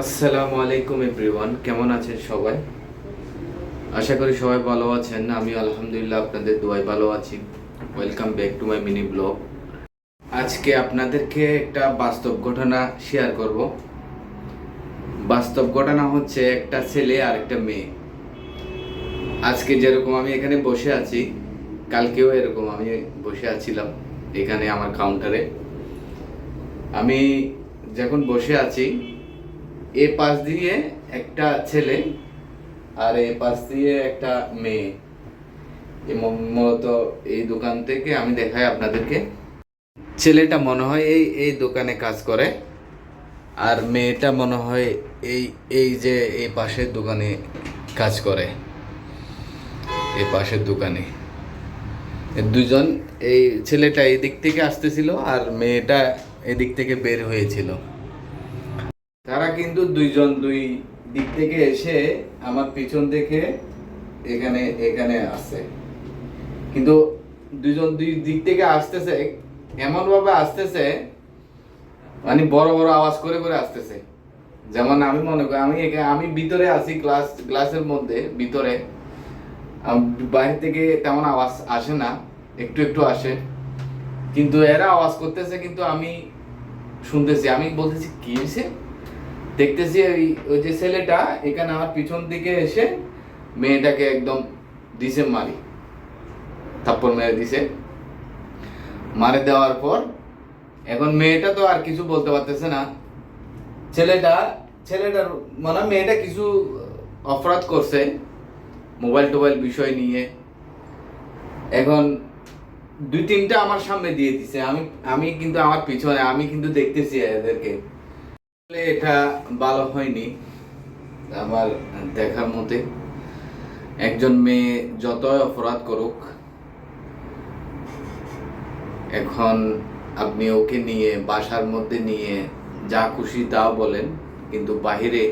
আসসালামু আলাইকুম এভরিওয়ান, কেমন আছেন সবাই? আশা করি সবাই ভালো আছেন আমি আলহামদুলিল্লাহ আপনাদের দোয়ায় ভালো আছি। Welcome back to my mini blog আজকে আপনাদেরকে একটা বাস্তব ঘটনা শেয়ার করব। বাস্তব ঘটনা হচ্ছে একটা ছেলে আর একটা মেয়ে। আজকে যেরকম আমি এখানে বসে আছি, কালকেও এরকম আমি বসে আছিলাম এখানে আমার কাউন্টারে আমি যখন বসে আছি এ পাশ দিয়ে একটা ছেলে আর এ পাশ দিয়ে একটা মেয়ে। মূলত এই দোকান থেকে আমি দেখাই আপনাদেরকে। ছেলেটা মনে হয় এই এই দোকানে কাজ করে। আর মেয়েটা মনে হয় এই এই যে এই পাশের দোকানে কাজ করে। এই পাশের দোকানে। দুজন, এই ছেলেটা এই দিক থেকে আসতেছিল আর মেয়েটা এদিক থেকে বের হয়েছিল। তারা কিন্তু দুইজন দুই দিক থেকে এসে আমার পিছন থেকে এখানে এখানে আসে। কিন্তু দুইজন দুই দিক থেকে আসতেছে এমন ভাবে আসতেছে মানে বড় বড় আওয়াজ করে করে আসতেছে। যেমন আমি মনে করি, আমি আমি ভিতরে আছি ক্লাস ক্লাসের মধ্যে, ভিতরে। বাইরে থেকে তেমন আওয়াজ আসে না, একটু একটু আসে। কিন্তু এরা আওয়াজ করতেছে, কিন্তু আমি শুনতেছি, আমি বলতেছি, কি হয়েছে দেখতেছি ওই ওই যে ছেলেটা, এখানে আমার পিছন দিকে এসে মেয়েটাকে একদম দিছে মারি। থাপ্পড় মেরে দিছে। মারে দেওয়ার পর, এখন মেয়েটা তো আর কিছু বলতে পারতেছে না। ছেলেটা, ছেলেটার মানে মেয়েটা কিছু অপরাধ করছে, মোবাইল টোবাইল বিষয় নিয়ে। এখন দুই তিনটা আমার সামনে দিয়ে দিছে। আমি আমি কিন্তু আমার পিছনে, আমি কিন্তু দেখতেছি এদেরকে। এটা ভালো হয়নি আমার দেখার মতে। একজন মেয়ে যতই অপরাধ করুক, এখন আপনি ওকে নিয়ে, বাসার মধ্যে নিয়ে যা খুশি তা বলেন, কিন্তু বাহিরে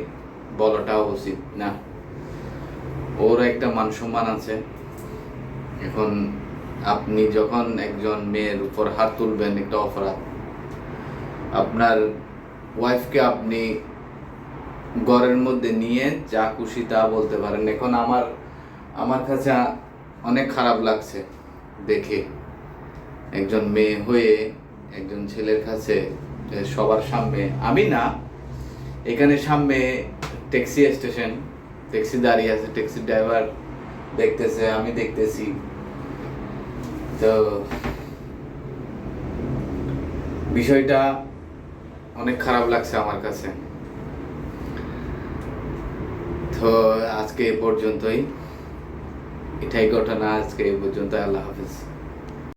বলাটাও উচিত না। ওর একটা মান সম্মান আছে। এখন আপনি যখন একজন মেয়ের উপর হাত তুলবেন একটা অপরাধ, আপনার ওয়াইফকে আপনি ঘরের মধ্যে নিয়ে যা খুশি তা বলতে পারেন। এখন আমার আমার কাছে অনেক খারাপ লাগছে দেখে। একজন মেয়ে হয়ে একজন ছেলের কাছে সবার সামনে। আমি না, এখানে সামনে ট্যাক্সি স্টেশন, ট্যাক্সি দাঁড়িয়ে আছে, ট্যাক্সি ড্রাইভার দেখতেছে, আমি দেখতেছি। তো বিষয়টা অনেক খারাপ লাগছে আমার কাছে। তো আজকে এ পর্যন্তই। এটাই ঘটনা আজকে এ পর্যন্ত আল্লাহ হাফিজ।